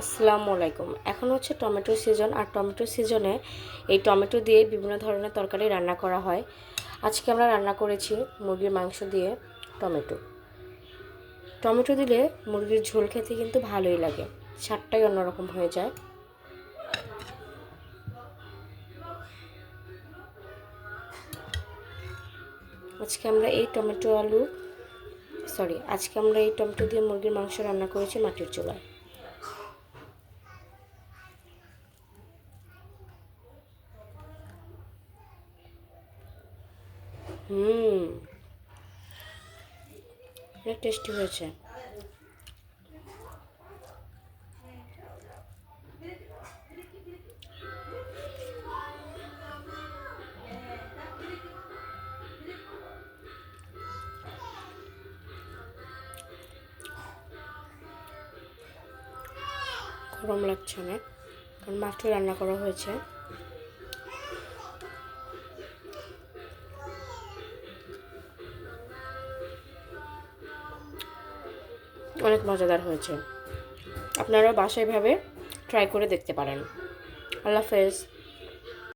আসসালামু আলাইকুম। এখন হচ্ছে টমেটো সিজন, আর টমেটো সিজনে এই টমেটো দিয়ে বিভিন্ন ধরনের তরকারি রান্না করা হয়। আজকে আমরা রান্না করেছি মুরগির মাংস দিয়ে টমেটো। টমেটো দিলে মুরগির ঝোল খেতে কিন্তু ভালোই লাগে, স্বাদটাই অন্যরকম হয়ে যায়। আজকে আমরা এই টমেটো আলু সরি আজকে আমরা এই টমেটো দিয়ে মুরগির মাংস রান্না করেছি মাটির চুলায়। হুম। অনেক টেস্টি হয়েছে। গরম লাগছে অনেক কারণ মাত্র রান্না করা হয়েছে। অনেক মজাদার হয়েছে। আপনারা বাসায় ভাবে ট্রাই করে দেখতে পারেন। আল্লাহ হাফেজ।